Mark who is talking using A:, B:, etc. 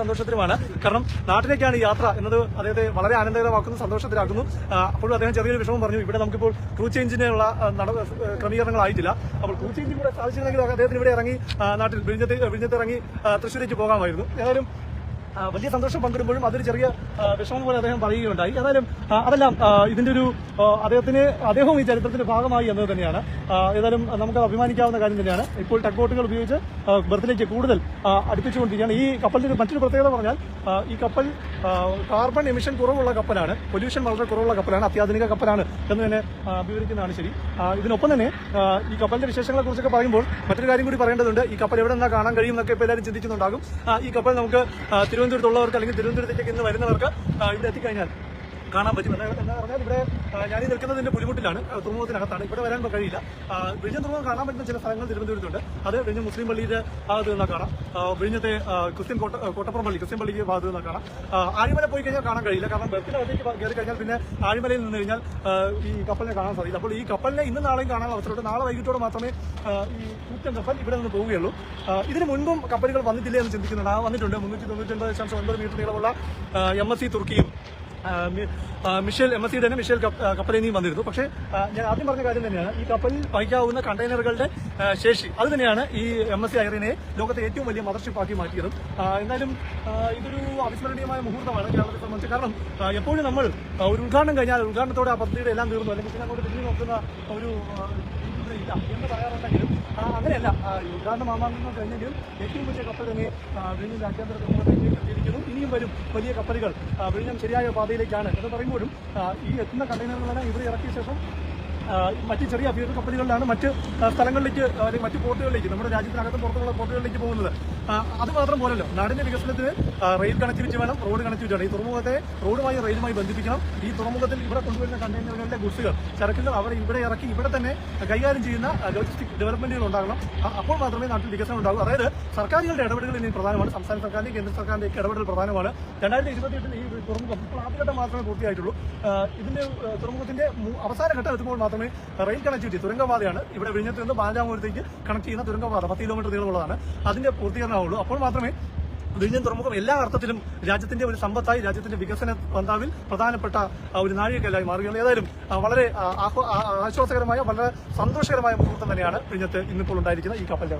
A: സന്തോഷത്തിലുമാണ്. കാരണം നാട്ടിലേക്കാണ് യാത്ര എന്നത് അദ്ദേഹത്തെ വളരെ ആനന്ദകരമാക്കുന്നു സന്തോഷത്തിലാക്കുന്നു. അപ്പോഴും അദ്ദേഹം ചെറിയൊരു വിഷമം പറഞ്ഞു ഇവിടെ നമുക്കിപ്പോൾ ക്രൂ ചേഞ്ചിനുള്ള ആ, നട ആ, ക്രമീകരണങ്ങളായിട്ടില്ല അപ്പോൾ ക്രൂ ചേഞ്ചിൽ കൂടെ സാധിച്ചിരുന്നെങ്കിൽ അദ്ദേഹത്തിന് ഇവിടെ ഇറങ്ങി നാട്ടിൽ വിഴിഞ്ഞത്ത് വിഴിഞ്ഞത്ത് ഇറങ്ങി തൃശ്ശൂരേക്ക് പോകാമായിരുന്നു. ഏതായാലും വലിയ സന്തോഷം പങ്കിടുമ്പോഴും അതൊരു ചെറിയ വിഷമം പോലെ അദ്ദേഹം പറയുകയുണ്ടായി. ഏതായാലും അതെല്ലാം ഇതിന്റെ ഒരു അദ്ദേഹത്തിന് അദ്ദേഹവും ഈ ചരിത്രത്തിന്റെ ഭാഗമായി എന്നത് തന്നെയാണ്. ഏതായാലും നമുക്ക് അഭിമാനിക്കാവുന്ന കാര്യം തന്നെയാണ്. ഇപ്പോൾ ടഗ് ബോട്ടുകൾ ഉപയോഗിച്ച് ബർത്തിലേക്ക് കൂടുതൽ അടുപ്പിച്ചുകൊണ്ടിരിക്കുകയാണ്. ഈ കപ്പലിന്റെ മറ്റൊരു പ്രത്യേകത പറഞ്ഞാൽ ഈ കപ്പൽ കാർബൺ എമിഷൻ കുറവുള്ള കപ്പലാണ്. പൊല്യൂഷൻ വളരെ കുറവുള്ള കപ്പലാണ്. അത്യാധുനിക കപ്പലാണ് എന്ന് തന്നെ വിവരിക്കുന്നതാണ് ശരി. ഇതിനൊപ്പം തന്നെ ഈ കപ്പലിന്റെ വിശേഷങ്ങളെ കുറിച്ചൊക്കെ പറയുമ്പോൾ മറ്റൊരു കാര്യം കൂടി പറയേണ്ടതുണ്ട്. ഈ കപ്പൽ എവിടെ നിന്നാ കാണാൻ കഴിയും എന്നൊക്കെ ഇപ്പോൾ എല്ലാവരും ചിന്തിക്കുന്നുണ്ടാകും. ഈ കപ്പൽ നമുക്ക് തിരുവനന്തപുരത്തുള്ളവർക്ക് അല്ലെങ്കിൽ തിരുവനന്തപുരത്തേക്ക് ഇന്ന് വരുന്നവർക്ക് ഇവിടെ എത്തിക്കഴിഞ്ഞാൽ കാണാൻ പറ്റും. എന്താ പറഞ്ഞാൽ ഇവിടെ ഞാൻ നിൽക്കുന്നതിന്റെ പുലിമുട്ടിലാണ്. തുറമുഖത്തിനകത്താണ്. ഇവിടെ വരാൻ കഴിയില്ല. വിഴിഞ്ഞ തുറമുഖം കാണാൻ പറ്റുന്ന ചില സ്ഥലങ്ങൾ തിരുവനന്തപുരത്തുണ്ട്. അത് വിഴിഞ്ഞ മുസ്ലിം പള്ളിയുടെ ഭാഗത്ത് നിന്നാ കാണാം. വിഴിഞ്ഞത്തെ ക്രിസ്ത്യൻ കോട്ട കോട്ടപ്പുറം പള്ളി ക്രിസ്ത്യൻ പള്ളിക്ക് ഭാഗത്ത് നിന്നാ കാണാം. ആഴിമല പോയി കഴിഞ്ഞാൽ കാണാൻ കഴിയില്ല. കാരണം ബർത്തിനകത്തേക്ക് കയറി കഴിഞ്ഞാൽ പിന്നെ ആഴിമലയിൽ നിന്ന് കഴിഞ്ഞാൽ ഈ കപ്പലിനെ കാണാൻ സാധിക്കില്ല. അപ്പോൾ ഈ കപ്പലിനെ ഇന്ന് നാളെയും കാണാൻ അവസരമുണ്ട്. നാളെ വൈകിട്ടോടെ മാത്രമേ ഈ കൂറ്റൻ കപ്പൽ ഇവിടെ നിന്ന് പോവുകയുള്ളൂ. ഇതിനു മുൻപും കപ്പലുകൾ വന്നിട്ടില്ല എന്ന് ചിന്തിക്കുന്നുണ്ട്. ആ വന്നിട്ടുണ്ട്. മുന്നൂറ്റി തൊണ്ണൂറ്റി ഒൻപത് ദശാംശം ഒൻപത് മീറ്റർ നീളമുള്ള എം എസ് സി തുർക്കിയും മിഷേൽ എം എസ് സിയുടെ തന്നെ മിഷേൽ കപ്പലിൽ കപ്പലിനെയും വന്നിരുന്നു. പക്ഷേ ഞാൻ ആദ്യം പറഞ്ഞ കാര്യം തന്നെയാണ് ഈ കപ്പലിൽ വഹിക്കാവുന്ന കണ്ടെയ്നറുകളുടെ ശേഷി. അത് തന്നെയാണ് ഈ എം എസ് സി ലോകത്തെ ഏറ്റവും വലിയ മദർഷിപ്പാക്കി മാറ്റിയതും. എന്നാലും ഇതൊരു അവിസ്മരണീയമായ മുഹൂർത്തമാണ് കേരളത്തെ സംബന്ധിച്ച്. കാരണം എപ്പോഴും നമ്മൾ ഒരു ഉദ്ഘാടനം കഴിഞ്ഞാൽ ഉദ്ഘാടനത്തോടെ ആ പദ്ധതിയുടെ എല്ലാം തീർന്നു. അല്ലെങ്കിൽ പിന്നെ അങ്ങോട്ട് തിരിഞ്ഞു നോക്കുന്ന ഒരു എന്ന് പറയാറുണ്ടെങ്കിലും അങ്ങനെയല്ല. ഉദ്ഘാടന മാമാങ്കം കഴിഞ്ഞെങ്കിലും ഏറ്റവും വലിയ കപ്പൽ തന്നെ വീണ്ടും രാജ്യാന്തര തുറമുഖത്തേക്ക് എത്തിയിരിക്കുന്നു. വരും. വലിയ കപ്പലുകൾ വിഴിഞ്ഞം ശരിയായ പാതയിലേക്കാണ്. എന്ന് പറയുമ്പോഴും ഈ എത്തുന്ന കണ്ടെയ്നറുകളെല്ലാം ഇവിടെ ഇറക്കിയ ശേഷം മറ്റ് ചെറിയ അഭ്യർത്ഥന കപ്പലുകളിലാണ് മറ്റ് സ്ഥലങ്ങളിലേക്ക് അല്ലെങ്കിൽ മറ്റ് പോർട്ടുകളിലേക്ക് നമ്മുടെ രാജ്യത്തിനകത്ത് പുറത്തുള്ള പോർട്ടുകളിലേക്ക് പോകുന്നത്. അത് മാത്രം പോലല്ലോ നാടിന്റെ വികസനത്തിന് റെയിൽ കണക്ടിവിറ്റി വേണം റോഡ് കണക്ടിവിറ്റി വേണം. ഈ തുറമുഖത്തെ റോഡുമായി റെയിലുമായി ബന്ധിപ്പിക്കണം. ഈ തുറമുഖത്തിൽ ഇവിടെ കൊണ്ടുവരുന്ന കണ്ടെയ്നറുകളുടെ ഗുഡ്സുകൾ ചരക്കുകൾ അവർ ഇവിടെ ഇറക്കി ഇവിടെ തന്നെ കൈകാര്യം ചെയ്യുന്ന ലോജിസ്റ്റിക് ഡെവലപ്മെന്റുകൾ ഉണ്ടാകണം. അപ്പോൾ മാത്രമേ നാട്ടിൽ വികസനം ഉണ്ടാകൂ. അതായത് സർക്കാരുകളുടെ ഇടപെടലുകൾ ഇനി പ്രധാനമാണ്. സംസ്ഥാന സർക്കാരിന്റെ കേന്ദ്ര സർക്കാരിന്റെയും ഒക്കെ ഇടപെടൽ പ്രധാനമാണ്. രണ്ടായിരത്തി ഇരുപത്തിയെട്ടിൽ ഈ തുറമുഖം ഇപ്പോൾ ആദ്യഘട്ടം മാത്രമേ പൂർത്തിയായിട്ടുള്ളൂ. ഇതിന്റെ തുറമുഖത്തിന്റെ അവസാന ഘട്ടം എത്തുമ്പോൾ മാത്രമേ റെയിൽ കണക്ടിവിറ്റി തുരങ്കപാതയാണ്. ഇവിടെ വിഴിഞ്ഞത്ത് നിന്ന് പാലാമൂരത്തേക്ക് കണക്ട് ചെയ്യുന്ന തുരങ്കപാത പത്ത് കിലോമീറ്റർ നീളമുള്ളതാണ്. അതിന്റെ പൂർത്തീകരണമാവുള്ളൂ. അപ്പോൾ മാത്രമേ വിഴിഞ്ഞം തുറമുഖം എല്ലാ അർത്ഥത്തിലും രാജ്യത്തിന്റെ ഒരു സമ്പത്തായി രാജ്യത്തിന്റെ വികസന പന്താവിൽ പ്രധാനപ്പെട്ട ഒരു നാഴികക്കല്ലായി മാറുകയാണ് ഏതായാലും വളരെ ആശ്വാസകരമായ വളരെ സന്തോഷകരമായ മുഹൂർത്തം തന്നെയാണ് വിഴിഞ്ഞത്ത് ഇന്നിപ്പോൾ ഉണ്ടായിരിക്കുന്ന ഈ കപ്പലിന്റെ